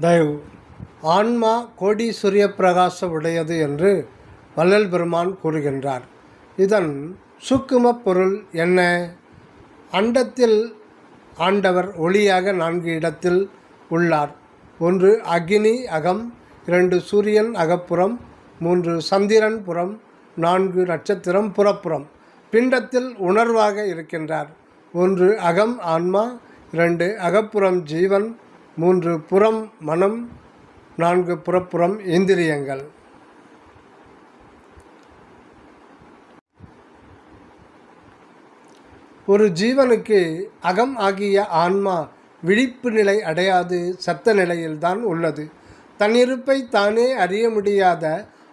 தயவு. ஆன்மா கோடி சூரிய பிரகாச உடையது என்று வள்ளல் பெருமான் கூறுகின்றார். இதன் சுக்கும பொருள் என்ன? அண்டத்தில் ஆண்டவர் ஒளியாக நான்கு இடத்தில் உள்ளார். ஒன்று அக்னி அகம் இரண்டு சூரியன் அகப்புறம் மூன்று சந்திரன் புறம் நான்கு நட்சத்திரம் புறப்புறம். பிண்டத்தில் உணர்வாக இருக்கின்றார். ஒன்று அகம் ஆன்மா இரண்டு அகப்புறம் ஜீவன் மூன்று புறம் மனம் நான்கு புறப்புறம் இந்திரியங்கள். ஒரு ஜீவனுக்கு அகம் ஆகிய ஆன்மா விழிப்பு நிலை அடையாது சத்த நிலையில்தான் உள்ளது. தன்னிருப்பை தானே அறிய முடியாத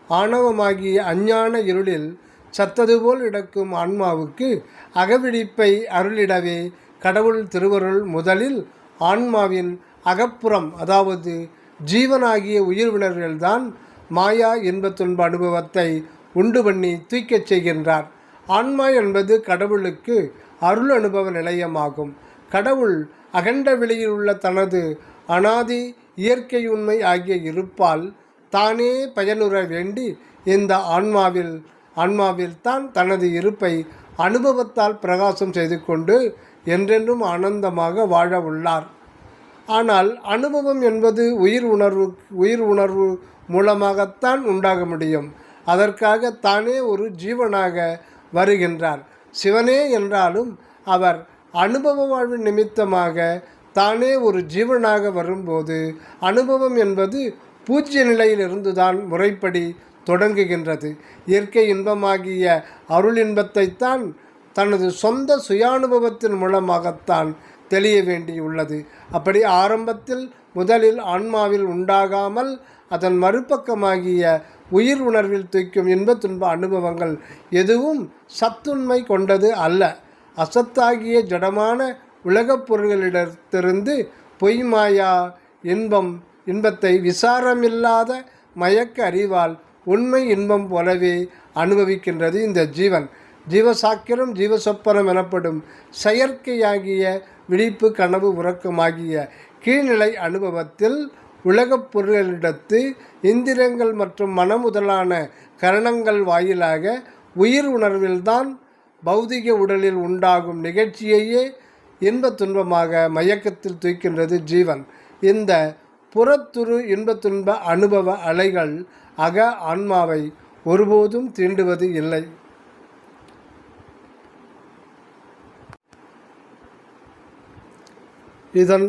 ஆணவமாகிய அஞ்ஞான இருளில் சத்தது போல் இடக்கும் ஆன்மாவுக்கு அகவிழிப்பை அருளிடவே கடவுள் திருவருள் முதலில் ஆன்மாவின் அகப்புறம் அதாவது ஜீவனாகிய உயிர் மாயா இன்பத் துன்ப அனுபவத்தை உண்டு பண்ணி தூக்கச் செய்கின்றார். ஆன்மா என்பது கடவுளுக்கு அருள் அனுபவ நிலையமாகும். கடவுள் அகண்ட வெளியில் உள்ள தனது அனாதி இயற்கை உண்மை ஆகிய இருப்பால் தானே பயனுற வேண்டி இந்த ஆன்மாவில் ஆன்மாவில் தான் தனது இருப்பை அனுபவத்தால் பிரகாசம் செய்து கொண்டு என்றென்றும் ஆனந்தமாக வாழ உள்ளார். ஆனால் அனுபவம் என்பது உயிர் உணர்வு உயிர் உணர்வு மூலமாகத்தான் உண்டாக முடியும். அதற்காக தானே ஒரு ஜீவனாக வருகின்றார். சிவனே என்றாலும் அவர் அனுபவ வாழ்வு நிமித்தமாக தானே ஒரு ஜீவனாக வரும்போது அனுபவம் என்பது பூஜ்ய நிலையிலிருந்து தான் முறைப்படி தொடங்குகின்றது. இயற்கை இன்பமாகிய அருள் இன்பத்தைத்தான் தனது சொந்த சுயானுபவத்தின் மூலமாகத்தான் தெளிய வேண்டியுள்ளது அப்படி ஆரம்பத்தில் முதலில் ஆன்மாவில் உண்டாகாமல் அதன் மறுபக்கமாகிய உயிர் உணர்வில் தூய்க்கும் இன்ப துன்ப அனுபவங்கள் எதுவும் சத்துண்மை கொண்டது அல்ல. அசத்தாகிய ஜடமான உலகப் பொருள்களிடத்திலிருந்து பொய்மாயா இன்பம் இன்பத்தை விசாரமில்லாத மயக்க அறிவால் உண்மை இன்பம் போலவே அனுபவிக்கின்றது இந்த ஜீவன். ஜீவசாக்கிரம் ஜீவசொப்பனம் எனப்படும் செயற்கையாகிய விழிப்பு கனவு உறக்கமாகிய கீழ்நிலை அனுபவத்தில் உலகப் பொருள்களிடத்து இந்திரங்கள் மற்றும் மனமுதலான முதலான கரணங்கள் வாயிலாக உயிர் உணர்வில்தான் பௌதிக உடலில் உண்டாகும் நிகழ்ச்சியையே இன்ப துன்பமாக மயக்கத்தில் தூக்கின்றது ஜீவன். இந்த புறத்துரு இன்ப துன்ப அனுபவ அலைகள் அக ஆன்மாவை ஒருபோதும் தீண்டுவது இல்லை. இதன்